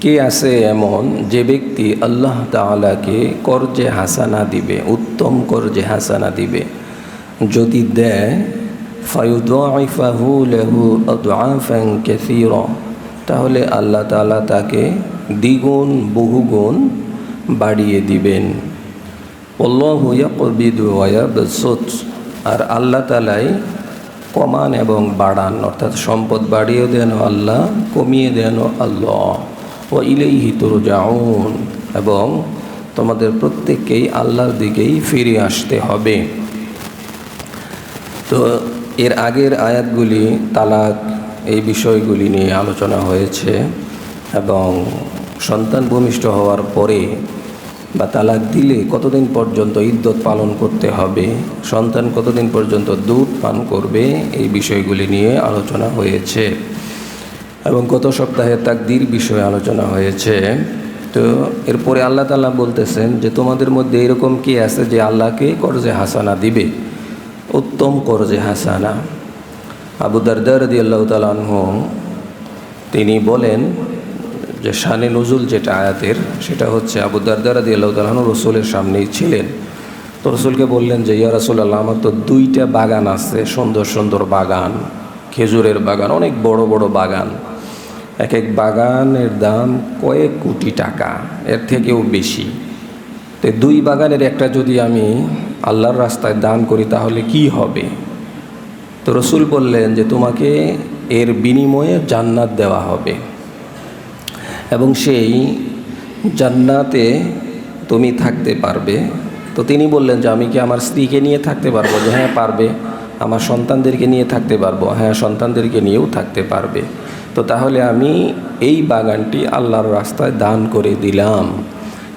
কে আছে এমন যে ব্যক্তি আল্লাহ তাআলাকে কর্জে হাসানা দিবে, উত্তম কর্জে হাসানা দিবে? যদি দেয় লাহু তাহলে আল্লাহ তাআলা তাকে দ্বিগুণ, বহুগুণ বাড়িয়ে দিবেন। আল্লাহু ইয়াকবিদু ওয়া আর আল্লাহ তালাই কমান এবং বাড়ান, অর্থাৎ সম্পদ বাড়িয়ে দেন আল্লাহ, কমিয়ে দেন আল্লাহ। ও ইলেইহি এবং তোমাদের প্রত্যেককেই আল্লাহর দিকেই ফিরে আসতে হবে। তো এর আগের আয়াতগুলি, তালাক, এই বিষয়গুলি নিয়ে আলোচনা হয়েছে, এবং সন্তান ভূমিষ্ঠ হওয়ার পরে বা তালাক দিলে কতদিন পর্যন্ত ইদ্যত পালন করতে হবে, সন্তান কতদিন পর্যন্ত দুধ পান করবে, এই বিষয়গুলি নিয়ে আলোচনা হয়েছে। এবং গত সপ্তাহে তাকদির বিষয়ে আলোচনা হয়েছে। তো এরপরে আল্লাহ তালা বলতেছেন যে, তোমাদের মধ্যে এরকম কি আছে যে আল্লাহকে করজে হাসানা দিবে? উত্তম করজে হাসানা। আবু দারদার দি আল্লাহ তালাহ তিনি বলেন যে, শানে নজুল যেটা আয়াতের, সেটা হচ্ছে আবু দারদার দি আল্লাহ তালাহ রসুলের সামনেই ছিলেন। তো রসুলকে বললেন যে, ইয়া রসুল আল্লাহ আমার তো দুইটা বাগান আছে, সুন্দর সুন্দর বাগান, খেজুরের বাগান, অনেক বড় বড় বাগান। এক এক বাগানের দাম কয়েক কোটি টাকা, এর থেকেও বেশি। তো দুই বাগানের একটা যদি আমি আল্লাহর রাস্তায় দান করি, তাহলে কি হবে? তো রসুল বললেন যে, তোমাকে এর বিনিময়ে জান্নাত দেওয়া হবে। এবং সেই জান্নাতে তুমি থাকতে পারবে। তো তিনি বললেন যে, আমি কি আমার স্ত্রীকে নিয়ে থাকতে পারব? যে হ্যাঁ পারবে। আমার সন্তানদেরকে নিয়ে থাকতে পারব। হ্যাঁ সন্তানদেরকে নিয়েও থাকতে পারবে। তো তাহলে আমি এই বাগানটি আল্লাহর রাস্তায় দান করে দিলাম।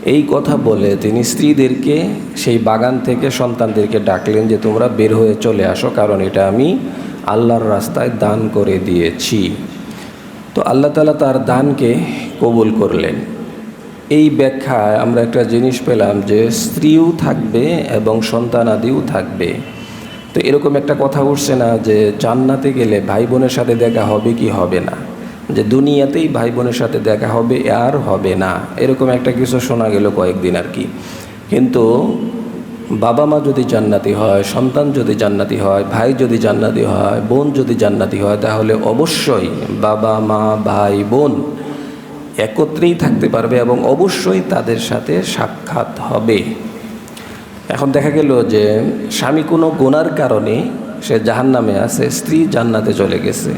এই কথা বলে তিনি স্ত্রীদেরকে, সেই বাগান থেকে সন্তানদেরকে ডাকলেন যে, তোমরা বের হয়ে চলে আসো, কারণ এটা আমি আল্লাহর রাস্তায় দান করে দিয়েছি। তো আল্লাহ তালা তার দানকে কবুল করলেন। এই ব্যাখ্যায় আমরা একটা জিনিস পেলাম যে, স্ত্রীও থাকবে এবং সন্তানাদিও থাকবে। তো এরকম একটা কথা উঠছে না যে, জান্নাতে গেলে ভাই বোনের সাথে দেখা হবে কি হবে না? যে দুনিয়াতেই ভাই বোনের সাথে দেখা হবে আর হবে না। এরকম একটা কিছু শোনা গেল কয়েকদিন আর কি। কিন্তু বাবা মা যদি জান্নাতি হয়, সন্তান যদি জান্নাতি হয়, ভাই যদি জান্নাতি হয়, বোন যদি জান্নাতি হয়, তাহলে অবশ্যই বাবা মা, ভাই, বোন একত্রেই থাকতে পারবে এবং অবশ্যই তাদের সাথে সাক্ষাৎ হবে। এখন দেখা গেল যে স্বামী কোনো গুনার কারণে সে জাহান নামে আছে, স্ত্রী জান্নাতে চলে গেছে।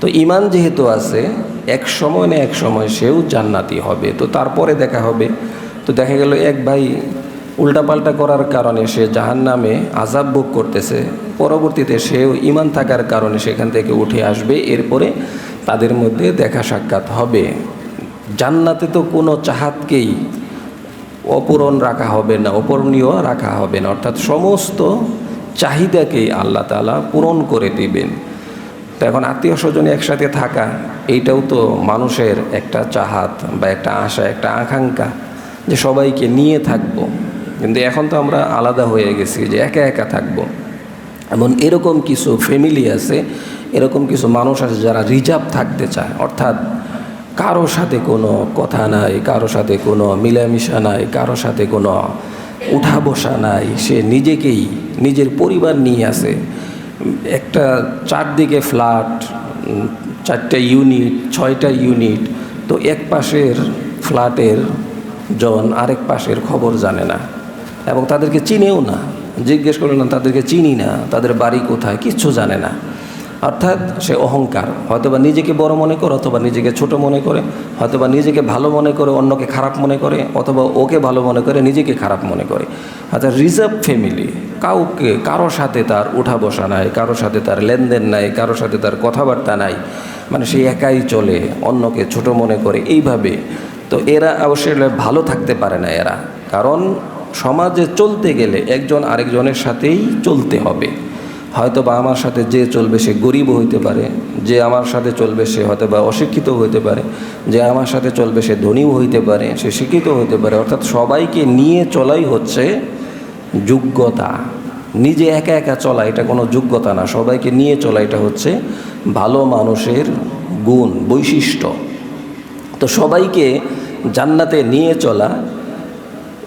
তো ইমান যেহেতু আছে, এক সময় না এক সময় সেও জান্নাতি হবে। তো তারপরে দেখা হবে। তো দেখা গেল এক ভাই উল্টাপাল্টা করার কারণে সে জাহান নামে আজাব ভোগ করতেছে। পরবর্তীতে সেও ইমান থাকার কারণে সেখান থেকে উঠে আসবে। এরপরে তাদের মধ্যে দেখা সাক্ষাৎ হবে। জান্নাতে তো কোনো চাহাতকেই অপূরণ রাখা হবে না, অপূরণীয় রাখা হবে না। অর্থাৎ সমস্ত চাহিদাকেই আল্লাহ তালা পূরণ করে দিবেন। তো এখন আত্মীয় স্বজনে একসাথে থাকা, এইটাও তো মানুষের একটা চাহাত বা একটা আশা, একটা আকাঙ্ক্ষা যে সবাইকে নিয়ে থাকব। কিন্তু এখন তো আমরা আলাদা হয়ে গেছি যে একা একা থাকব। এমন এরকম কিছু ফ্যামিলি আছে, এরকম কিছু মানুষ আছে যারা রিজার্ভ থাকতে চায়। অর্থাৎ কারও সাথে কোনো কথা নাই, কারও সাথে কোনো মিলামিশা নাই, কারও সাথে কোনো উঠা বসা নাই। সে নিজেকেই, নিজের পরিবার নিয়ে আসে একটা চারদিকে ফ্ল্যাট, চারটা ইউনিট, ছয়টা ইউনিট, তো এক পাশের ফ্ল্যাটের জন আরেক পাশের খবর জানে না এবং তাদেরকে চিনেও না। জিজ্ঞেস করলে না, তাদেরকে চিনি না, তাদের বাড়ি কোথায়? কিচ্ছু জানে না। অর্থাৎ সে অহংকার। হয়তোবা নিজেকে বড় মনে করে, অথবা নিজেকে ছোট মনে করে, হয়তোবা নিজেকে ভালো মনে করে, অন্যকে খারাপ মনে করে, অথবা ওকে ভালো মনে করে, নিজেকে খারাপ মনে করে। অর্থাৎ রিজার্ভ ফ্যামিলি কাউকে, কারও সাথে তার উঠা বসা নাই, কারও সাথে তার লেনদেন নাই, কারও সাথে তার কথাবার্তা নাই মানে সে একাই চলে, অন্যকে ছোট মনে করে, এইভাবে। তো এরা অবশ্যই ভালো থাকতে পারে না এরা। কারণ সমাজে চলতে গেলে একজন আরেকজনের সাথেই চলতে হবে। হয়তো বা আমার সাথে যে চলবে সে গরিব হইতে পারে, যে আমার সাথে চলবে সে হয়তো বা অশিক্ষিত হইতে পারে, যে আমার সাথে চলবে সে ধনীও হইতে পারে, সে শিক্ষিত হইতে পারে। অর্থাৎ সবাইকে নিয়ে চলাই হচ্ছে যোগ্যতা। নিজে একা একা চলা এটা কোনো যোগ্যতা না। সবাইকে নিয়ে চলা এটা হচ্ছে ভালো মানুষের গুণ, বৈশিষ্ট্য। তো সবাইকে জান্নাতে নিয়ে চলা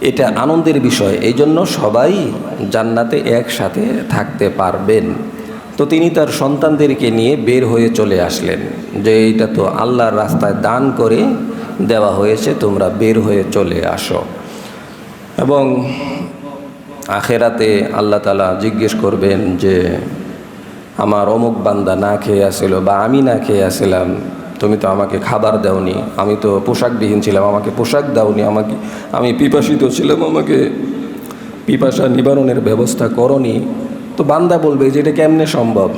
এটা আনন্দের বিষয়। এই জন্য সবাই জান্নাতে একসাথে থাকতে পারবেন। তো তিনি তার সন্তানদেরকে নিয়ে বের হয়ে চলে আসলেন। যে এইটা তো আল্লাহর রাস্তায় দান করে দেওয়া হয়েছে, তোমরা বের হয়ে চলে আসো। এবং আখেরাতে আল্লাহ তালা জিজ্ঞেস করবেন যে, আমার অমুক বান্দা না খেয়ে আসছিল বা আমি না খেয়ে আসছিলাম তুমি তো আমাকে খাবার দাওনি, আমি তো পোশাকবিহীন ছিলাম, আমাকে পোশাক দাওনি, আমাকে, আমি পিপাসিত ছিলাম, আমাকে পিপাসা নিবারণের ব্যবস্থা করনি। তো বান্দা বলবে যে এটা কেমনে সম্ভব?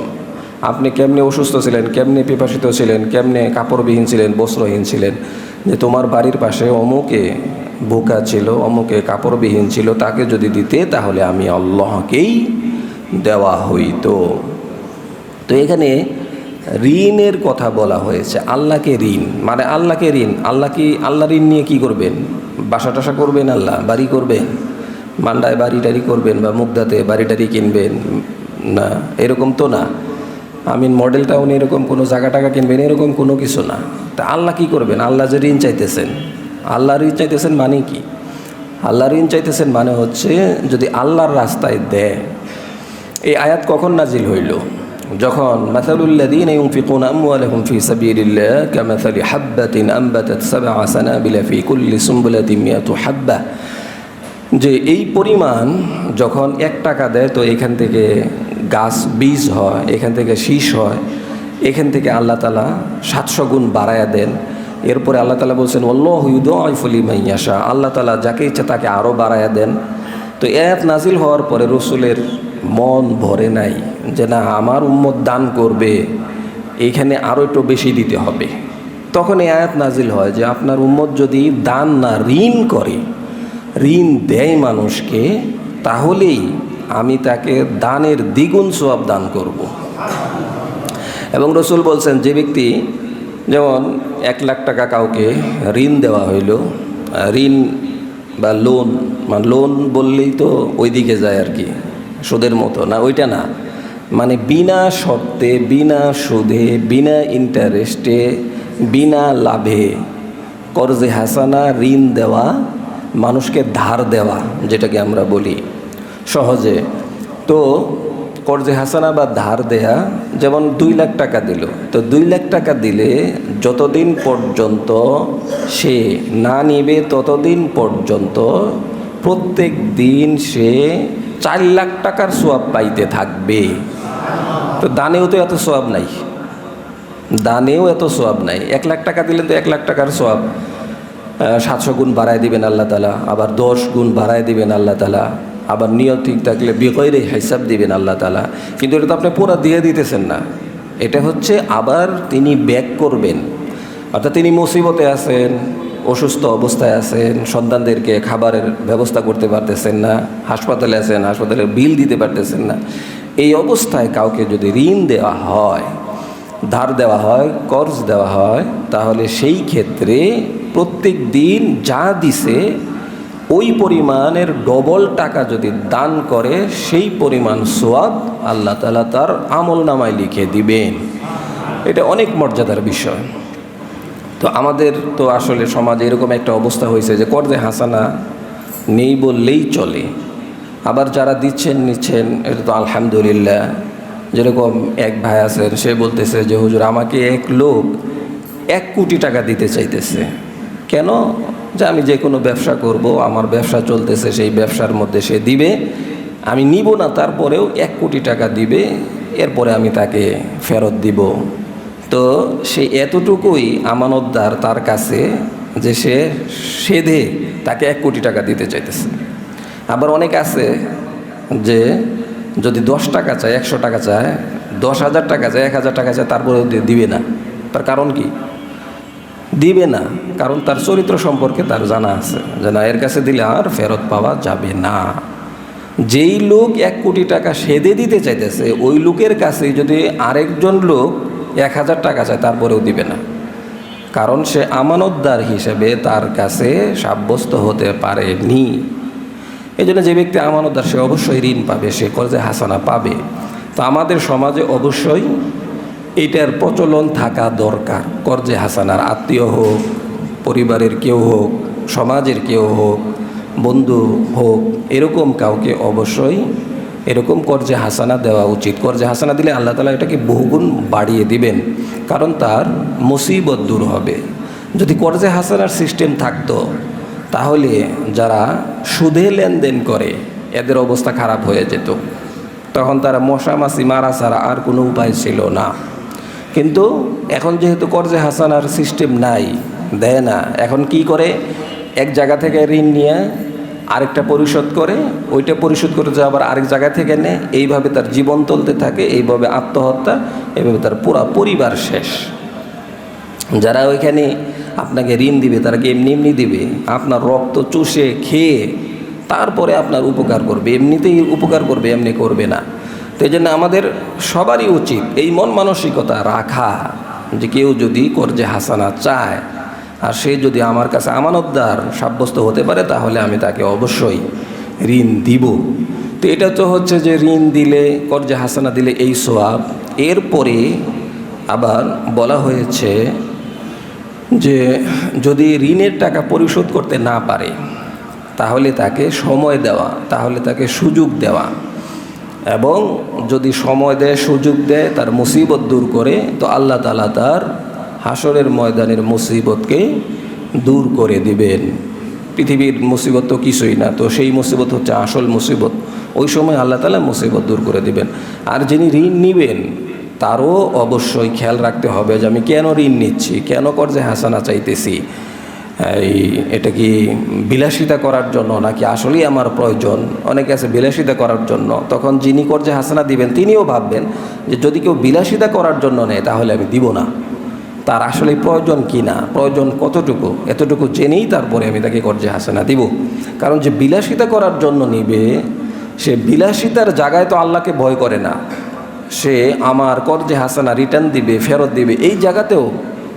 আপনি কেমনে অসুস্থ ছিলেন, কেমনে পিপাসিত ছিলেন, কেমনে কাপড়বিহীন ছিলেন, বস্ত্রহীন ছিলেন? যে তোমার বাড়ির পাশে অমুকে বোকা ছিল, অমুকে কাপড়বিহীন ছিল, তাকে যদি দিতে, তাহলে আমি আল্লাহকেই দেওয়া হইতো। তো এখানে ঋণের কথা বলা হয়েছে। আল্লাহকে ঋণ। মানে আল্লাহকে ঋণ। আল্লাহ কি আল্লাহ ঋণ নিয়ে কি করবেন? বাসা টাসা করবেন আল্লাহ? বাড়ি করবেন? মান্ডায় বাড়ি টাড়ি করবেন বা মুগদাতে বাড়ি টাড়ি কিনবেন? না, এরকম তো না। আমিন মডেল টাউন এরকম কোনো জায়গা টাকা কিনবেন, এরকম কোনো কিছু না। তা আল্লাহ কি করবেন? আল্লাহ যে ঋণ চাইতেছেন। আল্লাহ ঋণ চাইতেছেন মানে কি? আল্লাহ ঋণ চাইতেছেন মানে হচ্ছে যদি আল্লাহর রাস্তায় দেয়। এই আয়াত কখন নাজিল হইল? যখন কুল্লি হাব্বা যে এই পরিমাণ যখন এক টাকা দেয় তো এখান থেকে গাছ বীজ হয়, এখান থেকে শীষ হয়, এখান থেকে আল্লাহ তালা সাতশো গুণ বাড়ায়া দেন। এরপরে আল্লাহ তালা বলছেন আইফলি মাইয়াশা আল্লাহ তালা যাকে ইচ্ছা তাকে আরও বাড়ায়া দেন। তো এত নাজিল হওয়ার পরে রসুলের মন ভরে নাই যে না, আমার উম্মত দান করবে এইখানে আরও একটু বেশি দিতে হবে তখন এই আয়াত নাজিল হয় যে আপনার উম্মত যদি দান না, ঋণ করে, ঋণ দেয় মানুষকে, তাহলেই আমি তাকে দানের দ্বিগুণ সোয়াব দান করব। এবং রসুল বলছেন, যে ব্যক্তি যেমন এক লাখ টাকা কাউকে ঋণ দেওয়া হইল, ঋণ বা লোন মানে লোন বললেই তো ওইদিকে যায় আর কি সুদের মতো, না ওইটা না। মানে বিনা শর্তে, বিনা সুদে, বিনা ইন্টারেস্টে বিনা লাভে কর্জে হাসানা ঋণ দেওয়া, মানুষকে ধার দেওয়া, যেটাকে আমরা বলি সহজে। তো কর্জে হাসানা বা ধার দেয়া যেমন দুই লাখ টাকা দিল, তো দুই লাখ টাকা দিলে যতদিন পর্যন্ত সে না নিবে ততদিন পর্যন্ত প্রত্যেক দিন সে চার লাখ টাকার সোয়াব পাইতে থাকবে। তো দানেও তো এত সোয়াব নাই। দানেও এত সোয়াব নাই। এক লাখ টাকা দিলে তো এক লাখ টাকার সোয়াব সাতশো গুণ বাড়ায় দিবেন আল্লাহ তালা আবার দশ গুণ বাড়ায় দিবেন আল্লাহ তালা আবার নিয়ত ঠিক থাকলে বিকয়রে হিসাব দিবেন আল্লাহ তালা কিন্তু এটা তো আপনি পুরা দিয়ে দিতেছেন না। এটা হচ্ছে আবার তিনি ব্যাক করবেন। অর্থাৎ তিনি মুসিবতে আছেন অসুস্থ অবস্থায় আছেন, সন্তানদেরকে খাবারের ব্যবস্থা করতে পারতেছেন না, হাসপাতালে আছেন, হাসপাতালের বিল দিতে পারতেছেন না। এই অবস্থায় কাউকে যদি ঋণ দেওয়া হয়, ধার দেওয়া হয়, কর্জ দেওয়া হয়, তাহলে সেই ক্ষেত্রে প্রত্যেক দিন যা দিছে, ওই পরিমাণের ডবল টাকা যদি দান করে, সেই পরিমাণ সোয়াব আল্লাহ তালা তার আমল নামায় লিখে দিবেন। এটা অনেক মর্যাদার বিষয়। তো আমাদের তো আসলে সমাজে এরকম একটা অবস্থা হয়েছে যে কর্জে হাসানা নেই বললেই চলে। আবার যারা দিচ্ছেন, নিচ্ছেন, এটা তো আলহামদুলিল্লাহ। যেরকম এক ভাই আছেন, সে বলতেছে যে, হুজুর, আমাকে এক লোক এক কোটি টাকা দিতে চাইতেছে। কেন? যে আমি যে কোনো ব্যবসা করব, আমার ব্যবসা চলতেছে, সেই ব্যবসার মধ্যে সে দিবে। আমি নিব না, তারপরেও এক কোটি টাকা দিবে। এরপরে আমি তাকে ফেরত দিব। তো সে এতটুকুই আমানতদার তার কাছে যে সে সেধে তাকে এক কোটি টাকা দিতে চাইতেছে। আবার অনেক আছে যে যদি দশ টাকা চায়, একশো টাকা চায়, দশ হাজার টাকা চায়, এক হাজার টাকা চায় তারপরে দিবে না। তার কারণ কি? দিবে না, কারণ তার চরিত্র সম্পর্কে তার জানা আছে যে না, এর কাছে দিলে আর ফেরত পাওয়া যাবে না। যেই লোক এক কোটি টাকা সেদে দিতে চাইতেছে, ওই লোকের কাছে যদি আরেকজন লোক এক হাজার টাকা চায়, তারপরেও দিবে না। কারণ সে আমানতদার হিসেবে তার কাছে সাব্যস্ত হতে পারেনি। এই জন্য যে ব্যক্তি আমানতদার, সে অবশ্যই ঋণ পাবে, সে কর্জে হাসানা পাবে। তো আমাদের সমাজে অবশ্যই এটার প্রচলন থাকা দরকার। কর্জে হাসানার আত্মীয় হোক, পরিবারের কেউ হোক, সমাজের কেউ হোক, বন্ধু হোক, এরকম কাউকে অবশ্যই এরকম কর্জে হাসানা দেওয়া উচিত। কর্জে হাসানা দিলে আল্লাহ তালা এটাকে বহুগুণ বাড়িয়ে দিবেন, কারণ তার মুসিবত দূর হবে। যদি কর্জে হাসানার সিস্টেম থাকতো, তাহলে যারা সুদে লেনদেন করে, এদের অবস্থা খারাপ হয়ে যেত। তখন তারা মশা মাছি মারা ছাড়া আর কোনো উপায় ছিল না। কিন্তু এখন যেহেতু কর্জে হাসানার সিস্টেম নাই, দেয় না, এখন কি করে? এক জায়গা থেকে ঋণ নিয়ে আরেকটা পরিশোধ করে, ওইটা পরিশোধ করে যে আবার আরেক জায়গা থেকে নেয় এইভাবে তার জীবন চলতে থাকে, এইভাবে আত্মহত্যা, এইভাবে তার পুরা পরিবার শেষ। যারা ওইখানে আপনাকে ঋণ দিবে, তারা কি এমনি এমনি দিবে? আপনার রক্ত চুষে খেয়ে তারপরে আপনার উপকার করবে, এমনিতেই উপকার করবে, এমনি করবে না। তো এই জন্য আমাদের সবারই উচিত এই মন মানসিকতা রাখা, যে কেউ যদি কর্জে হাসানা চায় আর সে যদি আমার কাছে আমানতদার সাব্যস্ত হতে পারে, তাহলে আমি তাকে অবশ্যই ঋণ দিব। তো এটা তো হচ্ছে যে ঋণ দিলে, কর্জে হাসানা দিলে এই সোয়াব। এরপরে আবার বলা হয়েছে যে যদি ঋণের টাকা পরিশোধ করতে না পারে, তাহলে তাকে সময় দেওয়া, তাহলে তাকে সুযোগ দেওয়া। এবং যদি সময় দেয়, সুযোগ দেয়, তার মুসিবত দূর করে, তো আল্লাহ তালা তার হাসরের ময়দানের মুসিবতকে দূর করে দিবেন। পৃথিবীর মুসিবত তো কিছুই না, তো সেই মুসিবত হচ্ছে আসল মুসিবত। ওই সময় আল্লাহ তালা মুসিবত দূর করে দিবেন। আর যিনি ঋণ নিবেন, তারও অবশ্যই খেয়াল রাখতে হবে যে আমি কেন ঋণ নিচ্ছি, কেন কর্জে হাসানা চাইতেছি। এই, এটা কি বিলাসিতা করার জন্য নাকি আসলেই আমার প্রয়োজন? অনেকে আছে বিলাসিতা করার জন্য। তখন যিনি কর্জে হাসানা দিবেন, তিনিও ভাববেন যে যদি কেউ বিলাসিতা করার জন্য নেয়, তাহলে আমি দিব না। তার আসলে প্রয়োজন কি না? প্রয়োজন কতটুকু? এতটুকু জেনেই তারপরে আমি তাকে কর্জে হাসানা দিব। কারণ যে বিলাসিতা করার জন্য নিবে, সে বিলাসিতার জায়গায় তো আল্লাহকে ভয় করে না। সে আমার কর্জে হাসানা রিটার্ন দিবে, ফেরত দিবে, এই জায়গাতেও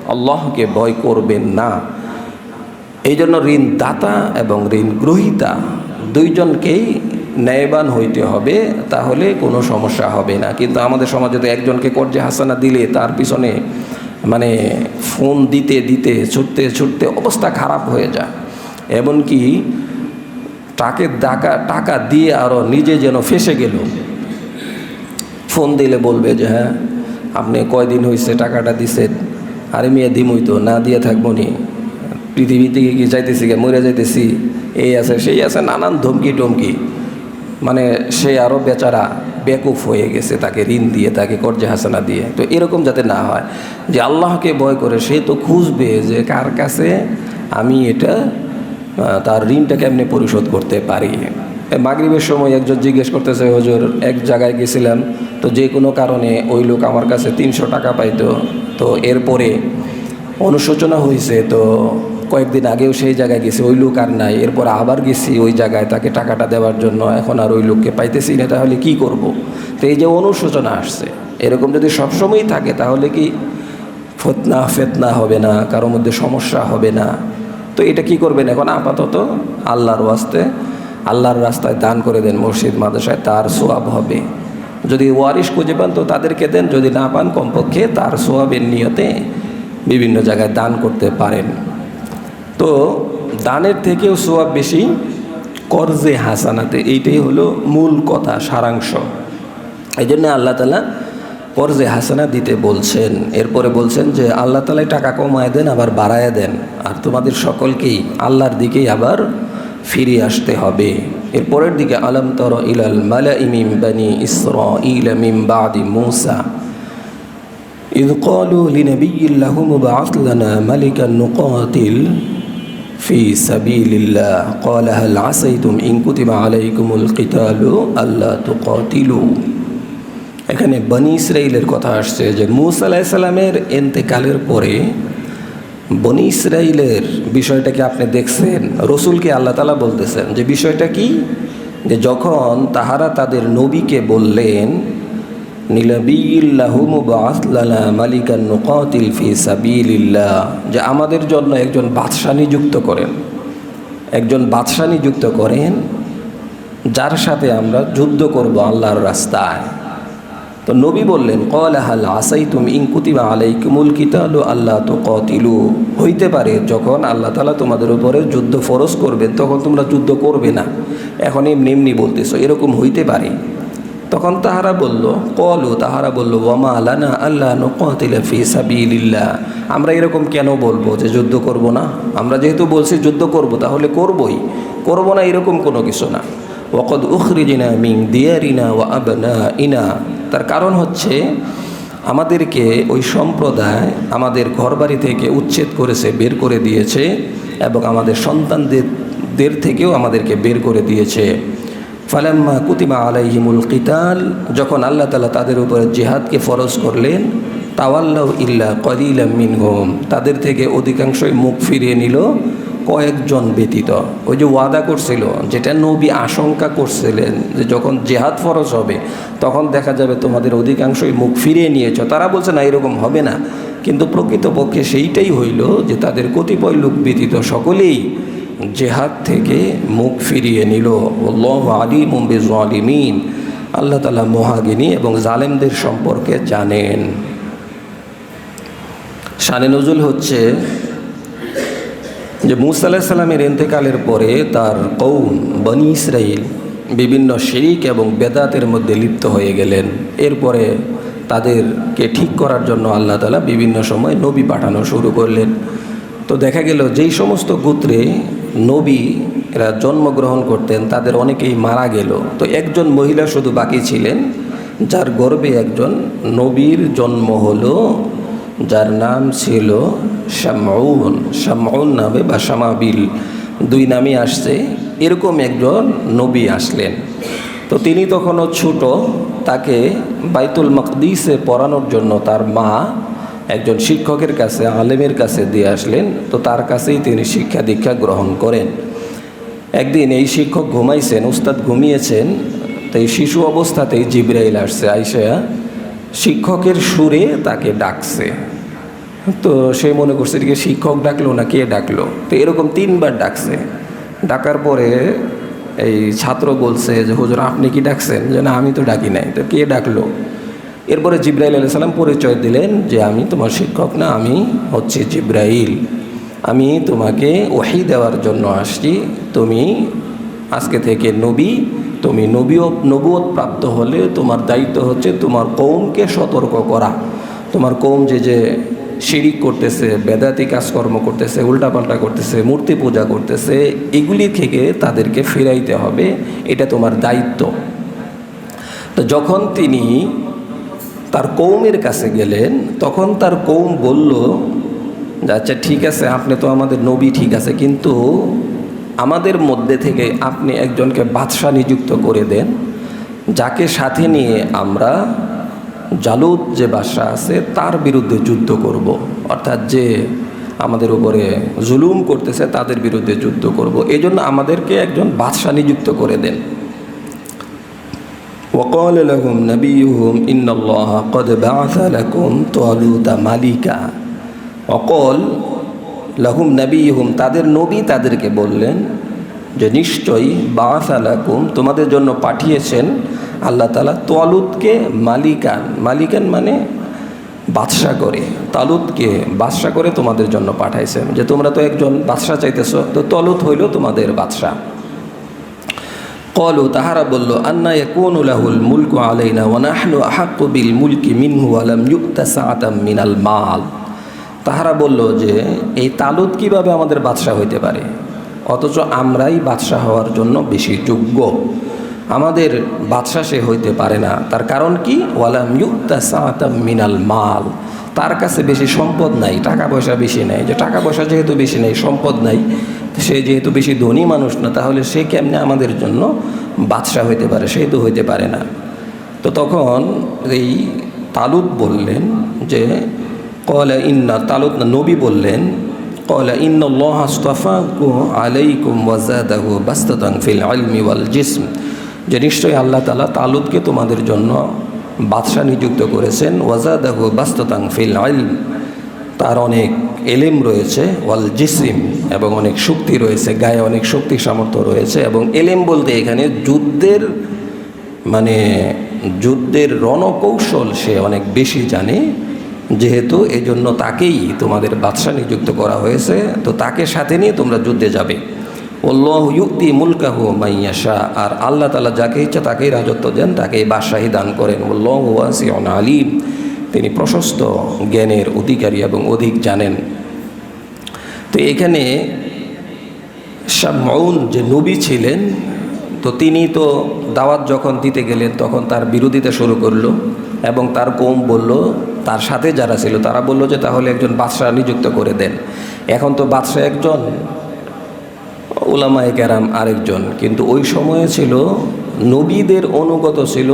আল্লাহকে ভয় করবেন না। এই জন্য ঋণ দাতা এবং ঋণ গ্রহিতা দুইজনকেই ন্যায়বান হইতে হবে, তাহলে কোনো সমস্যা হবে না। কিন্তু আমাদের সমাজে তো একজনকে কর্জে হাসানা দিলে তার পিছনে মানে ফোন দিতে দিতে, ছুটতে ছুটতে অবস্থা খারাপ হয়ে যায়। এমনকি টাকে টাকা টাকা দিয়ে আরও নিজে যেন ফেসে গেল। ফোন দিলে বলবে যে হ্যাঁ আপনি কয়দিন হয়েছে টাকাটা দিছেন আরে মেয়ে, দিমই তো, না দিয়ে থাকব নি। পৃথিবী থেকে কি যাইতেছি মরে যাইতেছি। এই আছে, সেই আছে, নানান ধমকি টমকি মানে সে আরও বেচারা বেকুফ হয়ে গেছে, তাকে ঋণ দিয়ে, তাকে কর্জে হাসানা দিয়ে। তো এরকম যাতে না হয় যে আল্লাহকে ভয় করে, সে তো খুঁজবে যে কার কাছে আমি এটা তার ঋণটা কেমনে পরিশোধ করতে পারি। মাগরিবের সময় একজন জিজ্ঞেস করতেছে, হজুর, এক জায়গায় গেছিলাম, তো যে কোনো কারণে ওই লোক আমার কাছে তিনশো টাকা পাইতো, তো এরপরে অনুশোচনা হয়েছে, তো কয়েকদিন আগেও সেই জায়গায় গেছি, ওই লোক আর নাই। এরপর আবার গেছি ওই জায়গায় তাকে টাকাটা দেওয়ার জন্য। এখন আর ওই লোককে পাইতেছি না, তাহলে কি করব। তো এই যে অনুশোচনা আসছে, এরকম যদি সবসময়ই থাকে, তাহলে কি ফতনা ফেতনা হবে না কারোর মধ্যে সমস্যা হবে না? তো এটা কি করবেন এখন? আপাতত আল্লাহর ওয়াস্তে, আল্লাহর রাস্তায় দান করে দেন মসজিদ, মাদ্রাসায়, তার সোয়াব হবে। যদি ওয়ারিশ খুঁজে পান, তো তাদেরকে দেন। যদি না পান, কমপক্ষে তার সোয়াবের নিয়তে বিভিন্ন জায়গায় দান করতে পারেন। তো দানের থেকেও সোয়াব বেশি কর্জে হাসানাতে এইটাই হলো মূল কথা সারাংশ এই জন্য আল্লাহ তালা কর্জে হাসানা দিতে বলছেন এরপরে বলছেন যে আল্লাহ তালাই টাকা কমায় দেন আবার বাড়ায় দেন আর তোমাদের সকলকেই আল্লাহর দিকেই আবার ফিরে আসতে হবে এরপরের দিকে আলম তর ইলাল মালা ইমিম বানি ইসর ইল মিম বাদি মূসা إذ قالوا لنبي لهم ابعث لنا ملكا نقاتل في سبيل الله قال هل عسيتم إن كتب عليكم القتال ألا تقاتلوا এখানে বনি ইসরাইলের কথা আসছে যে মুসা আলাইসাল্লামের এন্তেকালের পরে বনি ইসরায়েলের বিষয়টাকে আপনি দেখছেন রসুলকে আল্লাহ তালা বলতেছেন যে বিষয়টা কি যে যখন তাহারা তাদের নবীকে বললেন যে আমাদের জন্য একজন বাদশাহ নিযুক্ত করেন। একজন বাদশাহ নিযুক্ত করেন, যার সাথে আমরা যুদ্ধ করব আল্লাহর রাস্তায়। তো নবী বললেন কলাহাল আসাই তুমি ইংকুতিমা আলাইকুমুল কিতালু আল্লাহ তো কতিলু হইতে পারে, যখন আল্লাহ তালা তোমাদের উপরে যুদ্ধ ফরজ করবেন তখন তোমরা যুদ্ধ করবে না। এখন এমনি এমনি বলতেছো, এরকম হইতে পারে। তখন তাহারা বলল, কলু তাহারা বলল, ওয়ামা আলানা আল্লাহ নকিলা ফি সাবিলিল্লাহ আমরা এরকম কেন বলব যে যুদ্ধ করব না? আমরা যেহেতু বলছি যুদ্ধ করব, তাহলে করবই। করব না এরকম কোনো কিছু না। ওকদ উখরিজিনা মিং দিয়ারিনা ও আবনা ইনা তার কারণ হচ্ছে, আমাদেরকে ওই সম্প্রদায় আমাদের ঘরবাড়ি থেকে উচ্ছেদ করেছে, বের করে দিয়েছে, এবং আমাদের সন্তানদের, দের থেকেও আমাদেরকে বের করে দিয়েছে। ফালাম্মা কুতিমা আলাইহিমুল কিতাল, যখন আল্লাহ তালা তাদের উপরে জেহাদকে ফরজ করলেন তাওয়াল্লাহ ইল্লা কলিলা মিনহুম, তাদের থেকে অধিকাংশই মুখ ফিরিয়ে নিল কয়েকজন ব্যতীত। ওই যে ওয়াদা করছিল, যেটা নবী আশঙ্কা করছিলেন যে যখন জেহাদ ফরজ হবে, তখন দেখা যাবে তোমাদের অধিকাংশই মুখ ফিরিয়ে নিয়েছ। তারা বলছে, না, এরকম হবে না। কিন্তু প্রকৃতপক্ষে সেইটাই হইল যে তাদের কতিপয় লোক ব্যতীত সকলেই জেহাদ থেকে মুখ ফিরিয়ে নিল। আল্লাহ আলী মুম্বিজ আলিমিন আল্লাহ তালা মহাগিনী এবং জালেমদের সম্পর্কে জানেন। শানে নজুল হচ্ছে যে মুসা আলাহিসাল্লামের ইন্তেকালের পরে তার কৌম বনি ইসরাইল বিভিন্ন শিরিক এবং বেদাতের মধ্যে লিপ্ত হয়ে গেলেন। এরপরে তাদেরকে ঠিক করার জন্য আল্লাহ তালা বিভিন্ন সময় নবী পাঠানো শুরু করলেন। তো দেখা গেল যেই সমস্ত গোত্রে নবী এরা জন্মগ্রহণ করতেন, তাদের অনেকেই মারা গেল। তো একজন মহিলা শুধু বাকি ছিলেন, যার গর্বে একজন নবীর জন্ম হলো, যার নাম ছিল শামাউন। শামাউন নামে বা শামাবিল, দুই নামই আসছে। এরকম একজন নবী আসলেন। তো তিনি তখনও ছোট, তাকে বাইতুল মকদিসে পড়ানোর জন্য তার মা একজন শিক্ষকের কাছে, আলেমের কাছে দিয়ে আসলেন। তো তার কাছেই তিনি শিক্ষা দীক্ষা গ্রহণ করেন। একদিন এই শিক্ষক ঘুমাইছেন, উস্তাদ ঘুমিয়েছেন। তো এই শিশু অবস্থাতেই জিব্রাইল আসছে, আইসা শিক্ষকের সুরে তাকে ডাকছে। তো সে মনে করছে, এদিকে শিক্ষক ডাকলো না, কে ডাকলো? তো এরকম তিনবার ডাকছে। ডাকার পরে এই ছাত্র বলছে যে, হুজুর, আপনি কি ডাকছেন? যে, না, আমি তো ডাকি নাই। তো কে ডাকলো? এরপরে জিব্রাইল আলাইহিস সালাম পরিচয় দিলেন যে আমি তোমার শিক্ষক না, আমি হচ্ছে জিব্রাইল। আমি তোমাকে ওহি দেওয়ার জন্য আসছি। তুমি আজকে থেকে নবী, তুমি নবীয় নবুয়ত প্রাপ্ত হলে তোমার দায়িত্ব হচ্ছে তোমার কৌমকে সতর্ক করা। তোমার কৌম যে যে শিরিক করতেছে, বেদাতি কাজকর্ম করতেছে, উল্টাপাল্টা করতেছে, মূর্তি পূজা করতেছে, এগুলি থেকে তাদেরকে ফিরাইতে হবে। এটা তোমার দায়িত্ব। তো যখন তিনি তার কৌমের কাছে গেলেন, তখন তার কৌম বলল আচ্ছা ঠিক আছে, আপনি তো আমাদের নবী, ঠিক আছে, কিন্তু আমাদের মধ্যে থেকে আপনি একজনকে বাদশাহ নিযুক্ত করে দেন, যাকে সাথে নিয়ে আমরা জালুদ যে বাদশাহ আছে, তার বিরুদ্ধে যুদ্ধ করব। অর্থাৎ যে আমাদের উপরে জুলুম করতেছে, তাদের বিরুদ্ধে যুদ্ধ করব। এই জন্য আমাদেরকে একজন বাদশাহ নিযুক্ত করে দেন وقال لهم نبيهم إن الله قد بعث لكم طالوت মালিকা অকল লাহুম নবীহুম তাদের নবী তাদেরকে বললেন যে নিশ্চয়ই বাস আলাকুম তোমাদের জন্য পাঠিয়েছেন আল্লাহ তালা তোয়ালুদকে মালিকান মালিকান মানে বাদশা করে তালুদকে বাদশা করে তোমাদের জন্য পাঠাইছেন যে তোমরা তো একজন বাদশা চাইতেছ তো তলুত হইল তোমাদের বাদশা কলু তাহারা বলল, আন্না ইয়াকুনুলাহুল মুলকু আলাইনা ওয়া নাহনু আহাক্কু বিল মুলকি মিনহু আলাম ইউক্তা সাআতাম মিনাল মাল। তাহারা বলল যে, এই তালুদ কীভাবে আমাদের বাদশাহ হইতে পারে? অথচ আমরাই বাদশাহ হওয়ার জন্য বেশি যোগ্য। আমাদের বাদশাহ সে হইতে পারে না। তার কারণ কি? ওয়ালাম ইউক্তা সাআতাম মিনাল মাল। তার কাছে বেশি সম্পদ নাই, টাকা পয়সা বেশি নেই। যে টাকা পয়সা যেহেতু বেশি নেই, সম্পদ নাই। সে যেহেতু বেশি ধনী মানুষ না, তাহলে সে কেমনে আমাদের জন্য বাদশাহ হইতে পারে? সে তো হইতে পারে না। তো তখন এই তালুত বললেন যে, কলা ইন্না তালুত না নবী বললেন, কলা ইন্নস্তফাকু আলাইকুম ওয়াজাদাহু বাস্তান ফিল আলমি ওয়াল জিসম। যে নিশ্চয়ই আল্লাহ তালা তালুতকে তোমাদের জন্য বাদশাহ নিযুক্ত করেছেন ওয়াজাদাহু বাস্ততাং ফিল আলম তার অনেক এলেম রয়েছে, ওয়াল জিসিম এবং অনেক শক্তি রয়েছে, গায়ে অনেক শক্তি সামর্থ্য রয়েছে, এবং এলেম বলতে এখানে যুদ্ধের মানে যুদ্ধের রণকৌশল সে অনেক বেশি জানে, যেহেতু এই জন্য তাকেই তোমাদের বাদশাহ নিযুক্ত করা হয়েছে, তো তাকে সাথে নিয়ে তোমরা যুদ্ধে যাবে। ওল্লাহ ইউক্তি মুলকাহু মাইয়াশা আর আল্লাহ তালা যাকে ইচ্ছা তাকেই রাজত্ব দেন, তাকেই বাদশাহী দান করেন। ওল্লাহ ওয়াসিউন আলিম। তিনি প্রশস্ত জ্ঞানের অধিকারী এবং অধিক জানেন। তো এখানে শামউন যে নবী ছিলেন, তো তিনি তো দাওয়াত যখন দিতে গেলেন, তখন তার বিরোধিতা শুরু করল এবং তার কোম বলল, তার সাথে যারা ছিল তারা বলল যে তাহলে একজন বাদশাহ নিযুক্ত করে দেন। এখন তো বাদশাহ একজন ওলামায় কেরাম আরেকজন। কিন্তু ওই সময়ে ছিল, নবীদের অনুগত ছিল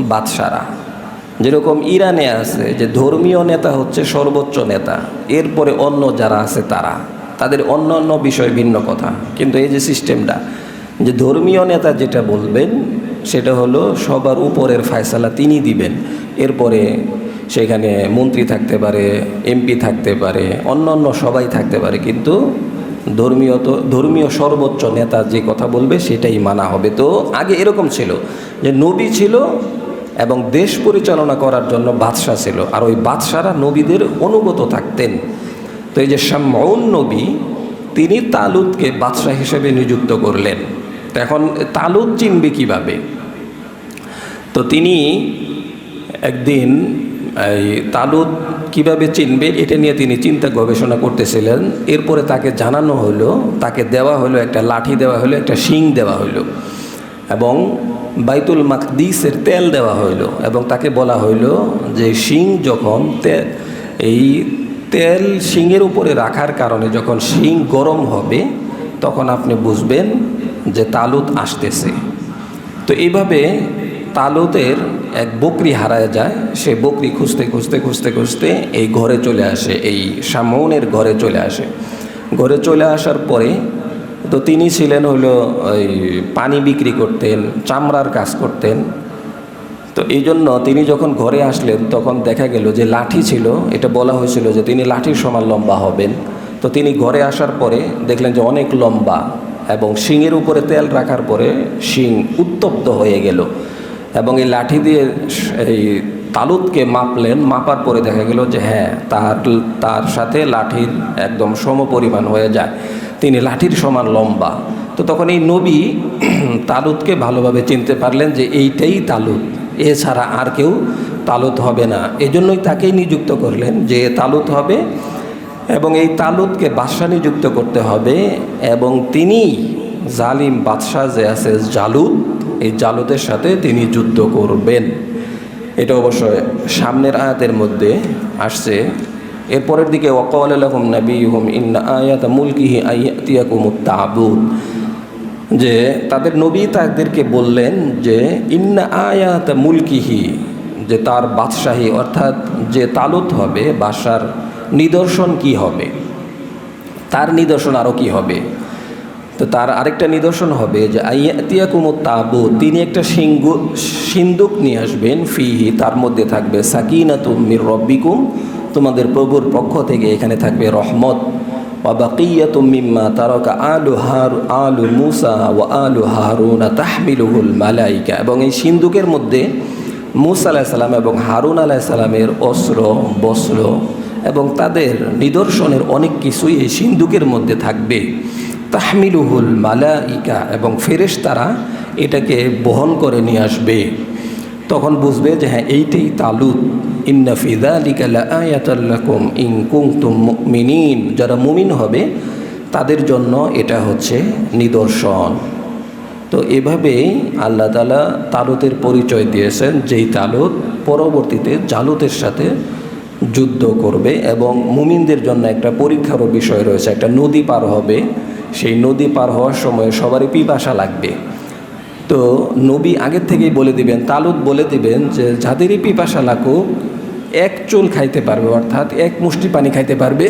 বাদশারা। যেরকম ইরানে আছে যে ধর্মীয় নেতা হচ্ছে সর্বোচ্চ নেতা, এরপরে অন্য যারা আছে তারা। তাদের অন্য অন্য বিষয় ভিন্ন কথা। কিন্তু এই যে সিস্টেমটা, যে ধর্মীয় নেতা যেটা বলবেন, সেটা হলো সবার উপরের ফায়সালা তিনি দিবেন। এরপরে সেখানে মন্ত্রী থাকতে পারে, এমপি থাকতে পারে, অন্য অন্য সবাই থাকতে পারে, কিন্তু ধর্মীয় তো, ধর্মীয় সর্বোচ্চ নেতা যে কথা বলবে, সেটাই মানা হবে। তো আগে এরকম ছিল যে নবী ছিল এবং দেশ পরিচালনা করার জন্য বাদশাহ ছিল। আর ওই বাদশারা নবীদের অনুগত থাকতেন। তো এই যে শামউন নবী, তিনি তালুদকে বাদশাহ হিসেবে নিযুক্ত করলেন। তো এখন তালুদ চিনবে কীভাবে? তো তিনি একদিন এই তালুদ কীভাবে চিনবে, এটা নিয়ে তিনি চিন্তা গবেষণা করতেছিলেন। এরপরে তাকে জানানো হলো, তাকে দেওয়া হলো একটা লাঠি, দেওয়া হলো একটা শিং দেওয়া হলো। এবং বাইতুল মাকদিসের তেল দেওয়া হইল এবং তাকে বলা হইল যে শিং যখন এই তেল শিংয়ের উপরে রাখার কারণে যখন শিং গরম হবে, তখন আপনি বুঝবেন যে তালুত আসতেছে। তো এইভাবে তালুতের এক বকরি হারায় যায়। সে বকরি খুঁজতে খুঁজতে খুঁজতে খুঁজতে এই ঘরে চলে আসে, এই সামনের ঘরে চলে আসে। ঘরে চলে আসার পরে তো তিনি ছিলেন হলো ওই পানি বিক্রি করতেন, চামড়ার কাজ করতেন। তো এই জন্য তিনি যখন ঘরে আসলেন, তখন দেখা গেল যে লাঠি ছিল, এটা বলা হয়েছিল যে তিনি লাঠির সমান লম্বা হবেন। তো তিনি ঘরে আসার পরে দেখলেন যে অনেক লম্বা এবং শিঙের উপরে তেল রাখার পরে শিং উত্তপ্ত হয়ে গেল এবং এই লাঠি দিয়ে এই তালুদকে মাপলেন। মাপার পরে দেখা গেল যে হ্যাঁ তার তার সাথে লাঠির একদম সম পরিমাণ হয়ে যায়। তিনি লাঠির সমান লম্বা। তো তখন এই নবী তালুদকে ভালোভাবে চিনতে পারলেন যে এইটাই তালুদ এছাড়া আর কেউ তালুত হবে না। এজন্যই তাকেই নিযুক্ত করলেন যে তালুত হবে এবং এই তালুতকে বাদশাহ নিযুক্ত করতে হবে এবং তিনি জালিম বাদশাহ যে আছে জালুদ এই জালুদের সাথে তিনি যুদ্ধ করবেন। এটা অবশ্যই সামনের আয়াতের মধ্যে আসছে। এরপরের দিকে, ওয়াকাল আলহম নবী হুম ইন্না আয়াত মুলকিহি আয়াতিয়াকুমুত তাবুদ যে তাদের নবী তাদেরকে বললেন যে, ইন্না আয়াত মুলকিহি যে তার বাদশাহী, অর্থাৎ যে তালুত হবে, বাদশার নিদর্শন কি হবে? তার নিদর্শন আরও কি হবে? তো তার আরেকটা নিদর্শন হবে যে আইয়াতিয়াকুম তাবু তিনি একটা সিংহু সিন্দুক নিয়ে আসবেন, ফিহি, তার মধ্যে থাকবে সাকিনা তুমির রব্বিকুম, তোমাদের প্রভুর পক্ষ থেকে এখানে থাকবে রহমত। মিম্মা তারকা আলু হার আলু মুসা ও আলু হারুনা তাহমিলুহুল মালাইকা এবং এই সিন্দুকের মধ্যে মুসা আলাহিসাল্লাম এবং হারুন আলাহিসাল্লামের অস্ত্র, বস্ত্র এবং তাদের নিদর্শনের অনেক কিছুই এই সিন্দুকের মধ্যে থাকবে। তাহমিলুহুল মালাইকা এবং ফেরেশ তারা এটাকে বহন করে নিয়ে আসবে। তখন বুঝবে যে হ্যাঁ এইটাই তালুত। ইন্না ফিদালিকা লাআয়াতাল্লাকুম ইন কুনতুম মুমিনিন। যারা মুমিন হবে, তাদের জন্য এটা হচ্ছে নিদর্শন। তো এভাবেই আল্লাহ তালা তালুতের পরিচয় দিয়েছেন, যেই তালুত পরবর্তীতে জালুতের সাথে যুদ্ধ করবে এবং মুমিনদের জন্য একটা পরীক্ষারও বিষয় রয়েছে। একটা নদী পার হবে। সেই নদী পার হওয়ার সময় সবারই পিপাসা লাগবে। তো নবী আগের থেকেই বলে দিবেন তালুদ বলে দিবেন যে যাদেরই পিপাসা লাগুক এক চুল খাইতে পারবে, অর্থাৎ এক মুষ্টি পানি খাইতে পারবে,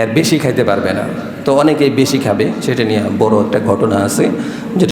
এর বেশি খাইতে পারবে না। তো অনেকেই বেশি খাবে, সেটা নিয়ে বড় একটা ঘটনা আছে, যেটা